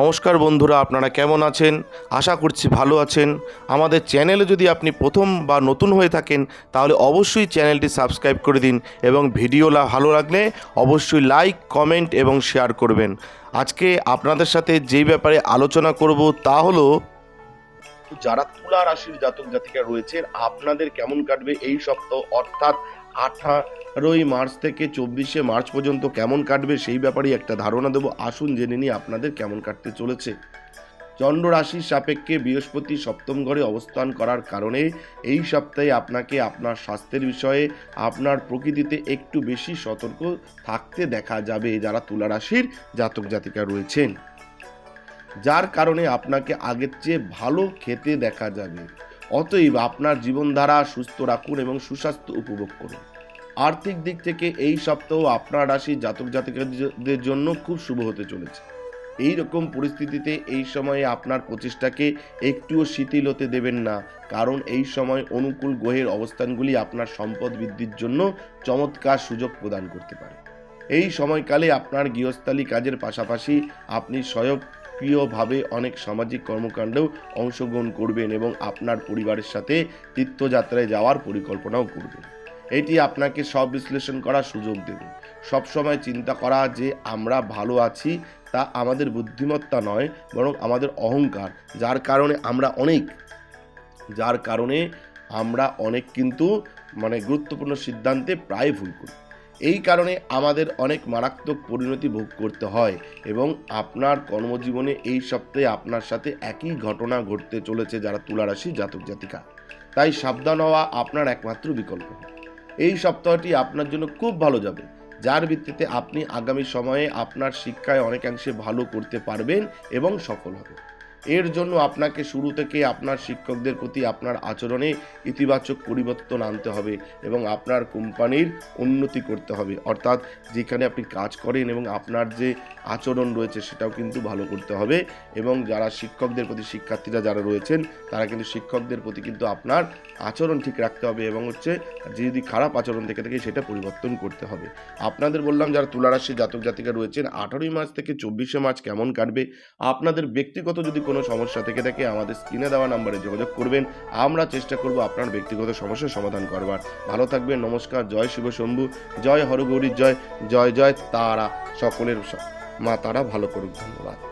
নমস্কার বন্ধুরা, আপনারা কেমন আছেন? আশা করছি ভালো আছেন। আমাদের চ্যানেলে যদি আপনি প্রথম বা নতুন হয়ে থাকেন, তাহলে অবশ্যই চ্যানেলটি সাবস্ক্রাইব করে দিন এবং ভিডিও ভালো লাগলে অবশ্যই লাইক, কমেন্ট এবং শেয়ার করবেন। আজকে আপনাদের সাথে যেই ব্যাপারে আলোচনা করব তা হলো, যারা তুলা রাশির জাতক জাতিকা রয়েছেন, আপনাদের কেমন কাটবে এই সপ্তাহ? অর্থাৎ আঠারোই মার্চ থেকে চব্বিশে মার্চ পর্যন্ত কেমন কাটবে সেই ব্যাপারে একটা ধারণা দেবো। আসুন জেনে নিই আপনাদের কেমন কাটতে চলেছে। চন্দ্র রাশির সাপেক্ষে বৃহস্পতি সপ্তম ঘরে অবস্থান করার কারণে এই সপ্তাহে আপনাকে আপনার স্বাস্থ্যের বিষয়ে, আপনার প্রকৃতিতে একটু বেশি সতর্ক থাকতে দেখা যাবে যারা তুলা রাশির জাতক জাতিকা রয়েছেন। যার কারণে আপনাকে আগের চেয়ে ভালো খেতে দেখা যাবে। অতএব আপনার জীবনধারা সুস্থ রাখুন এবং সুস্বাস্থ্য উপভোগ করুন। আর্থিক দিক থেকে এই সপ্তাহ আপনার রাশি জাতক জাতিকাদের জন্য খুব শুভ হতে চলেছে। এই রকম পরিস্থিতিতে এই সময়ে আপনার প্রচেষ্টাকে একটুও শিথিল হতে দেবেন না, কারণ এই সময় অনুকূল গ্রহের অবস্থানগুলি আপনার সম্পদ বৃদ্ধির জন্য চমৎকার সুযোগ প্রদান করতে পারে। এই সময়কালে আপনার গৃহস্থালী কাজের পাশাপাশি আপনি স্বয়ংক্রিয়ভাবে অনেক সামাজিক কর্মকাণ্ডেও অংশগ্রহণ করবেন এবং আপনার পরিবারের সাথে তীর্থযাত্রায় যাওয়ার পরিকল্পনাও করবেন। এটি আপনাকে সব বিশ্লেষণ করার সুযোগ দেবে। সবসময় চিন্তা করা যে আমরা ভালো আছি তা আমাদের বুদ্ধিমত্তা নয়, বরং আমাদের অহংকার, যার কারণে আমরা অনেক। যার কারণে আমরা অনেক কিন্তু মানে গুরুত্বপূর্ণ সিদ্ধান্তে প্রায় ভুল করি। এই কারণে আমাদের অনেক মারাত্মক পরিণতি ভোগ করতে হয় এবং আপনার কর্মজীবনে এই সপ্তাহে আপনার সাথে একই ঘটনা ঘটতে চলেছে যারা তুলারাশি জাতক জাতিকা। তাই সাবধান হওয়া আপনার একমাত্র বিকল্প। এই সপ্তাহটি আপনার জন্য খুব ভালো যাবে, যার ভিত্তিতে আপনি আগামী সময়ে আপনার শিক্ষায় অনেকাংশে ভালো করতে পারবেন এবং সফল হবেন। এর জন্য আপনাকে শুরু থেকে আপনার শিক্ষকদের প্রতি আপনার আচরণে ইতিবাচক পরিবর্তন আনতে হবে এবং আপনার কোম্পানির উন্নতি করতে হবে। অর্থাৎ যেখানে আপনি কাজ করেন এবং আপনার যে আচরণ রয়েছে সেটাও কিন্তু ভালো করতে হবে এবং যারা শিক্ষকদের প্রতি শিক্ষার্থীরা যারা রয়েছেন, তারা কিন্তু শিক্ষকদের প্রতি কিন্তু আপনার আচরণ ঠিক রাখতে হবে এবং হচ্ছে যে যদি খারাপ আচরণ থেকে থাকে সেটা পরিবর্তন করতে হবে। আপনাদের বললাম যারা তুলারাশি জাতক জাতিকা রয়েছেন, আঠারোই মার্চ থেকে চব্বিশে মার্চ কেমন কাটবে? আপনাদের ব্যক্তিগত যদি কোনো সমস্যা থেকে থাকে আমাদের স্ক্রিনে দেওয়া নাম্বারে যোগাযোগ করবেন। আমরা চেষ্টা করব আপনার ব্যক্তিগত সমস্যার সমাধান করবার। ভালো থাকবেন, নমস্কার, জয় শিব শম্ভু, জয় হরগৌরীর জয় জয় জয় তারা। সকলের মা তারা ভালো করুক, ধন্যবাদ।